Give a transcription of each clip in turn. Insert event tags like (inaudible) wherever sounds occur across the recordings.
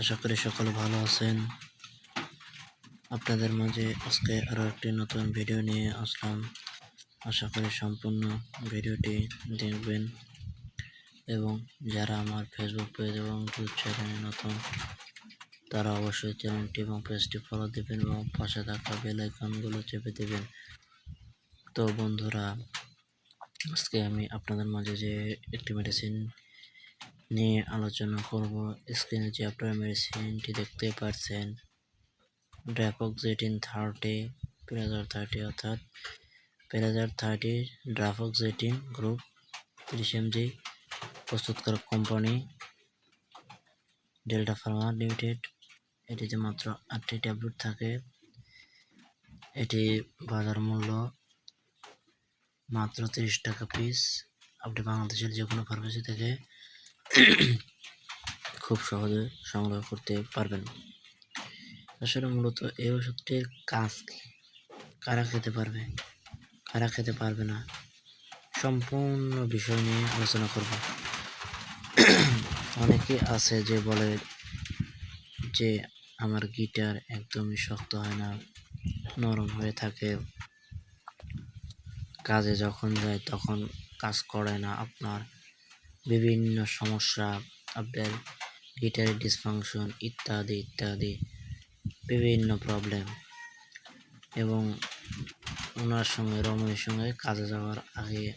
আশা করি সকলে ভালো আছেন। আপনাদের মাঝে আজকে আরও একটি নতুন ভিডিও নিয়ে আসলাম। আশা করি সম্পূর্ণ ভিডিওটি দেখবেন। এবং যারা আমার ফেসবুক পেজ এবং ইউটিউব চ্যানেলে নতুন, তারা অবশ্যই চ্যানেলটি এবং পেজটি ফলো দেবেন এবং পাশে থাকা বেল আইকনগুলো চেপে দেবেন। তো বন্ধুরা, আজকে আমি আপনাদের মাঝে যে একটি মেডিসিন নিয়ে আলোচনা করব। স্ক্রিনে যে আপনারা মেডিসিনটি দেখতে পাচ্ছেন ড্রাফক্সেটিন থার্টি প্রেজার থার্টি অর্থাৎ প্রেজার থার্টি ড্রাফক্সেটিন গ্রুপ তিরিশ এমজি প্রস্তুতকারক কোম্পানি ডেল্টা ফার্মা লিমিটেড এটিতে মাত্র আটটি ট্যাবলেট থাকে। এটি বাজার মূল্য মাত্র তিরিশ টাকা পিস আপনি বাংলাদেশের যে কোনো ফার্মেসি থেকে (coughs) খুব সহজে সংগ্রহ করতে পারবেন। আসলে মূলত এই ওষুধটির কাজ কি? কারা খেতে পারবে? কারা খেতে পারবে না? সম্পূর্ণ বিষয় নিয়ে আলোচনা করব। (coughs) অনেকে আছে যে বলে যে আমার গিটার একদমই শক্ত হয় না, নরম হয়ে থাকে। কাজে যখন যায় তখন কাজ করে না আপনার। বিভিন্ন সমস্যা আপনার গিটারের ডিসফাংশন ইত্যাদি ইত্যাদি, বিভিন্ন প্রবলেম এবং ওনার সঙ্গে, রমণীর সঙ্গে কাজে যাওয়ার আগে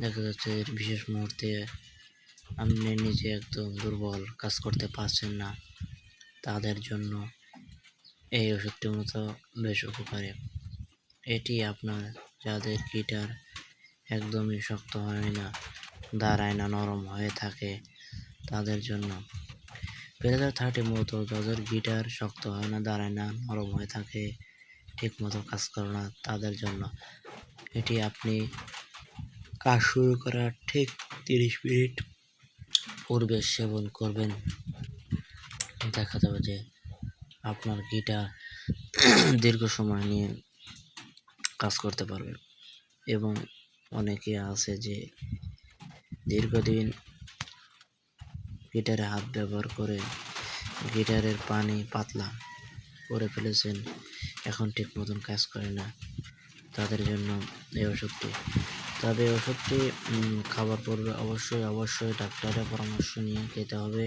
দেখা যাচ্ছে বিশেষ মুহূর্তে আপনি নিজে একদম দুর্বল কাজ করতে পারছেন না। তাদের জন্য এই ওষুধটি মূলত বেশ উপকারী। এটি আপনার যাদের গিটার একদমই শক্ত হয় না। দাঁড়ায় না, নরম হয়ে থাকে তাদের জন্য। প্রেজার থার্টি মূলত যাদের গিটার শক্ত হয় না, দাঁড়ায় না, নরম হয়ে থাকে ঠিক মতো কাজ করে না তাদের জন্য। এটি আপনি কাজ শুরু করার ঠিক তিরিশ মিনিট পূর্বে সেবন করবেন। দেখা যাবে যে আপনার গিটার দীর্ঘ সময় নিয়ে কাজ করতে পারবে এবং অনেকে আছে যে দীর্ঘদিন গিটারে হাত ব্যবহার করে গিটারের পানি পাতলা করে ফেলেছেন, এখন ঠিক মতন কাজ করে না তাদের জন্য এই ওষুধটি তবে ওষুধটি খাবার পূর্বে অবশ্যই অবশ্যই ডাক্তারের পরামর্শ নিয়ে খেতে হবে।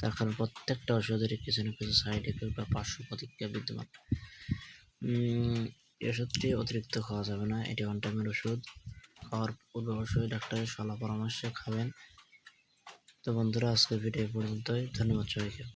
তার কারণ প্রত্যেকটা ওষুধেরই কিছু না কিছু সাইড এফেক্ট বা পার্শ্ব প্রতিক্রিয়া বিদ্যমান। এই ওষুধটি অতিরিক্ত খাওয়া যাবে না, এটি ওয়ান টাইমের ওষুধ। খাওয়ার পূর্বে অবশ্যই ডাক্তারের সলা পরামর্শে খাবেন। তো বন্ধুরা আজকের ভিডিও পর্যন্তই। ধন্যবাদ সবাইকে।